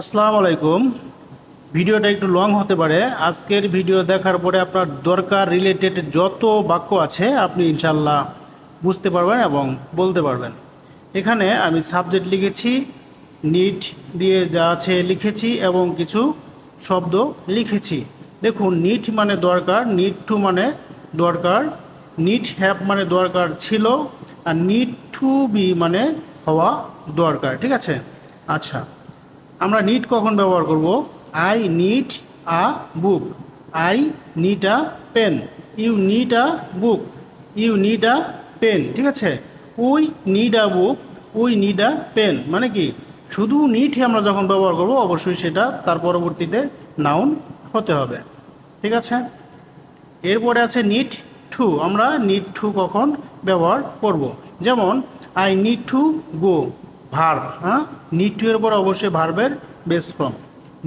আসসালামু আলাইকুম। ভিডিওটা একটু লং হতে পারে। আজকের ভিডিও দেখার পরে আপনার দরকার রিলেটেড যত বাক্য আছে, আপনি ইনশাল্লাহ বুঝতে পারবেন এবং বলতে পারবেন। এখানে আমি সাবজেক্ট লিখেছি নিট দিয়ে যা আছে লিখেছি এবং কিছু শব্দ লিখেছি। দেখুন নিট মানে দরকার নিট টু মানে দরকার নিট হ্যাপ মানে দরকার ছিল, আর নিট টু বি মানে হওয়া দরকার, ঠিক আছে? আচ্ছা। আমরা নিট কখন ব্যবহার করব? I need a book I need a pen you need a book you need a pen ঠিক আছে? We need a book we need a pen মানে কি? শুধু নিট আমরা যখন ব্যবহার করব, অবশ্যই সেটা তার পরবর্তীতে নাউন হতে হবে। ঠিক আছে? এরপরে আছে নিট টু আমরা নিট টু কখন ব্যবহার করব? যেমন I need to go verb. হ্যাঁ? নিড টু এর পরে অবশ্যই ভার্বের বেস ফর্ম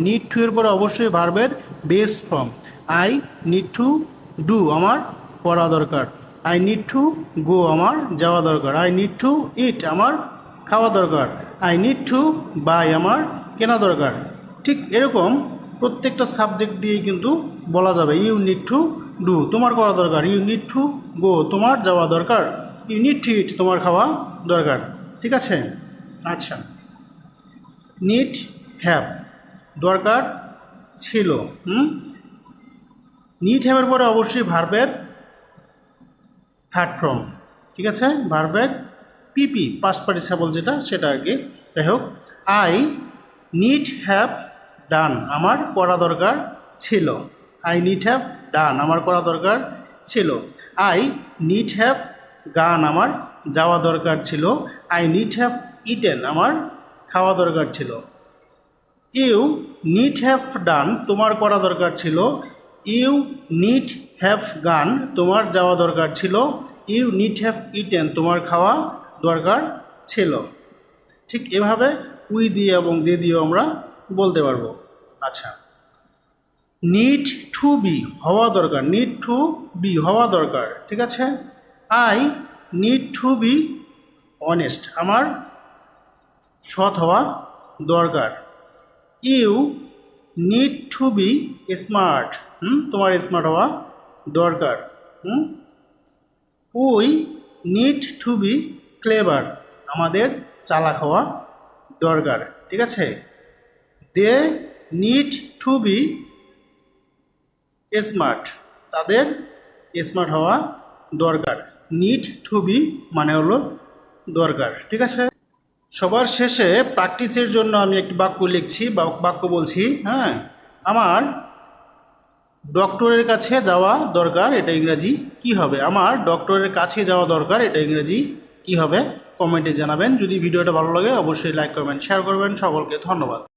নিড টু এর পরে অবশ্যই ভার্বের base form I need to do আমার পড়া দরকার। আই নিড টু গো আমার যাওয়া দরকার। আই নিড টু ইট আমার খাওয়া দরকার। আই নিড টু বাই আমার কেনা দরকার। ঠিক এরকম প্রত্যেকটা সাবজেক্ট দিয়ে কিন্তু বলা যাবে। ইউ নিড টু ডু তোমার করা দরকার। ইউ নিড টু গো তোমার যাওয়া দরকার। ইউ নিড টু ইট তোমার খাওয়া দরকার। ঠিক আছে? আচ্ছা। নিট হ্যাভ দরকার ছিল, হুম? নিট হ্যাভের পরে অবশ্যই ভার্বের থার্ড ফর্ম ঠিক আছে? ভার্বের পিপি পাস্ট পার্টিসিপল যেটা, সেটা আর কি যাই হোক আই নিড হ্যাভ ডান আমার করা দরকার ছিল। আই নিড হ্যাভ ডান আমার করা দরকার ছিল। আই নিড হ্যাভ গান আমার যাওয়া দরকার ছিল। আই নিড হ্যাভ ইটেন আমার খাওয়া দরকার ছিল। ইউ নিড হ্যাভ ডান তোমার করা দরকার ছিল। ইউ নিট হ্যাভ গান তোমার যাওয়া দরকার ছিল। ইউ নিড হ্যাভ ইটেন তোমার খাওয়া দরকার ছিল। ঠিক এভাবে উই দিয়ে এবং দে দিয়েও আমরা বলতে পারব। আচ্ছা। নিড টু বি হওয়া দরকার। নিড টু বি হওয়া দরকার। ঠিক আছে? I need to be honest আমার সৎ হওয়া দরকার। You need to be smart hmm? তোমার স্মার্ট হওয়া দরকার। হুম? We need to be clever আমাদের চালাক হওয়া দরকার। ঠিক আছে? They need to be smart তাদের স্মার্ট হওয়া দরকার। নিড টু বি মানে হলো দরকার। ঠিক আছে? সবার শেষে প্র্যাকটিসের জন্য আমি একটি বাক্য লিখছি বা বাক্য বলছি হ্যাঁ? আমার ডক্টরের কাছে যাওয়া দরকার, এটা ইংরাজি, কি হবে? আমার ডক্টরের কাছে যাওয়া দরকার, এটা ইংরাজি, কি হবে? কমেন্টে জানাবেন। যদি ভিডিওটা ভালো লাগে, অবশ্যই লাইক করবেন শেয়ার করবেন। সকলকে ধন্যবাদ।